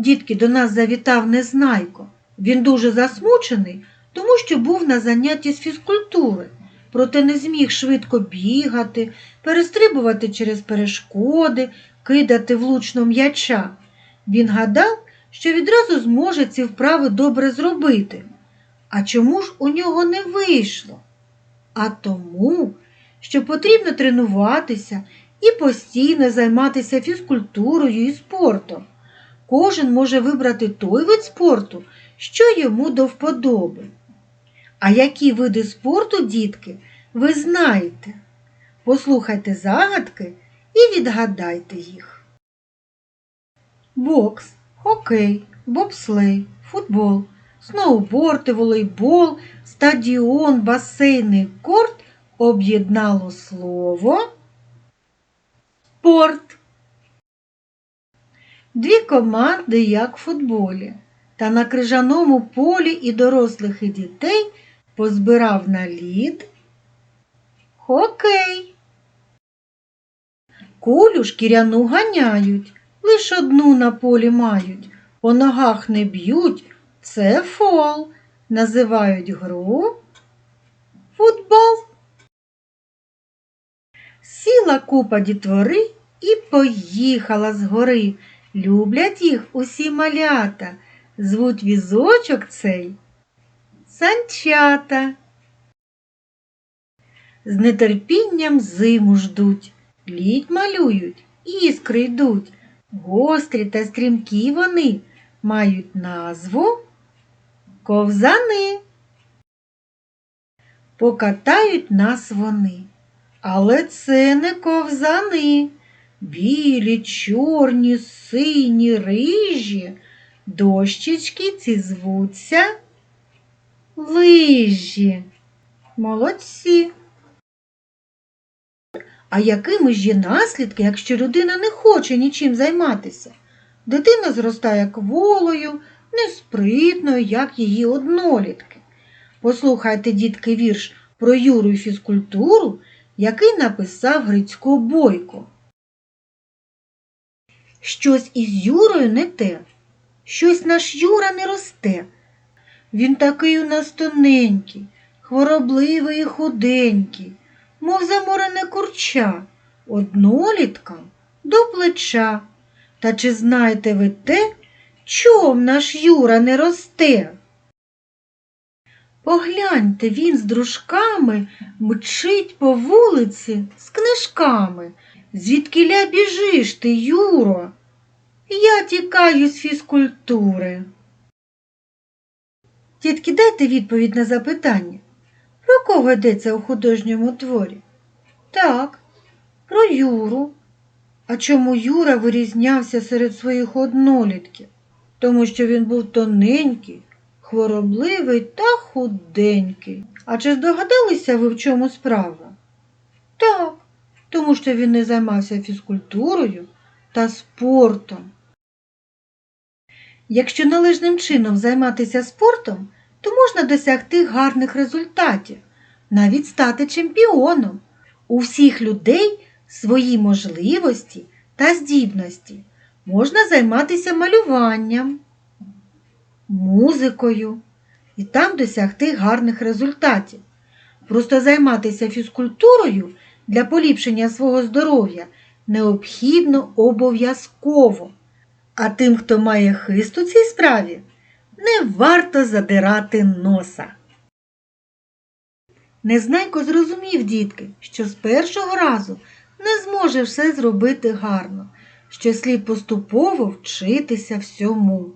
дітки, до нас завітав Незнайко. Він дуже засмучений, тому що був на занятті з фізкультури, проте не зміг швидко бігати, перестрибувати через перешкоди, кидати влучно м'яча. Він гадав, що відразу зможе ці вправи добре зробити. А чому ж у нього не вийшло? А тому, що потрібно тренуватися і постійно займатися фізкультурою і спортом. Кожен може вибрати той вид спорту, що йому до вподоби. А які види спорту, дітки, ви знаєте? Послухайте загадки і відгадайте їх. Бокс, хокей, бобслей, футбол, сноуборд, волейбол, стадіон, басейний корт об'єднало слово спорт. Дві команди, як в футболі, та на крижаному полі і дорослих, і дітей позбирав на лід хокей. Кулю шкіряну ганяють, лиш одну на полі мають, по ногах не б'ють, це фол. Називають гру футбол. Сіла купа дітвори і поїхала з гори. Люблять їх усі малята, звуть візочок цей санчата. З нетерпінням зиму ждуть, лідь малюють, іскри йдуть. Гострі та стрімкі вони мають назву ковзани. Покатають нас вони, але це не ковзани. Білі, чорні, сині, рижі, дощечки ці звуться лижі. Молодці. А якими ж є наслідки, якщо людина не хоче нічим займатися? Дитина зростає кволою, неспритною, як її однолітки. Послухайте, дітки, вірш про Юру і фізкультуру, який написав Грицько Бойко. Щось із Юрою не те, щось наш Юра не росте. Він такий у нас тоненький, хворобливий і худенький, мов заморене курча, однолітка до плеча. Та чи знаєте ви те, чом наш Юра не росте? Погляньте, він з дружками мчить по вулиці з книжками. Звідкиля біжиш ти, Юро? Я тікаю з фізкультури. Тітки, дайте відповідь на запитання. Про кого йдеться у художньому творі? Так, про Юру. А чому Юра вирізнявся серед своїх однолітків? Тому що він був тоненький, хворобливий та худенький. А чи здогадалися ви, в чому справа? Так, тому що він не займався фізкультурою та спортом. Якщо належним чином займатися спортом, то можна досягти гарних результатів, навіть стати чемпіоном. У всіх людей свої можливості та здібності. Можна займатися малюванням, музикою і там досягти гарних результатів. Просто займатися фізкультурою для поліпшення свого здоров'я необхідно обов'язково. А тим, хто має хист у цій справі, не варто задирати носа. Незнайко зрозумів, дітки, що з першого разу не зможе все зробити гарно, що слід поступово вчитися всьому.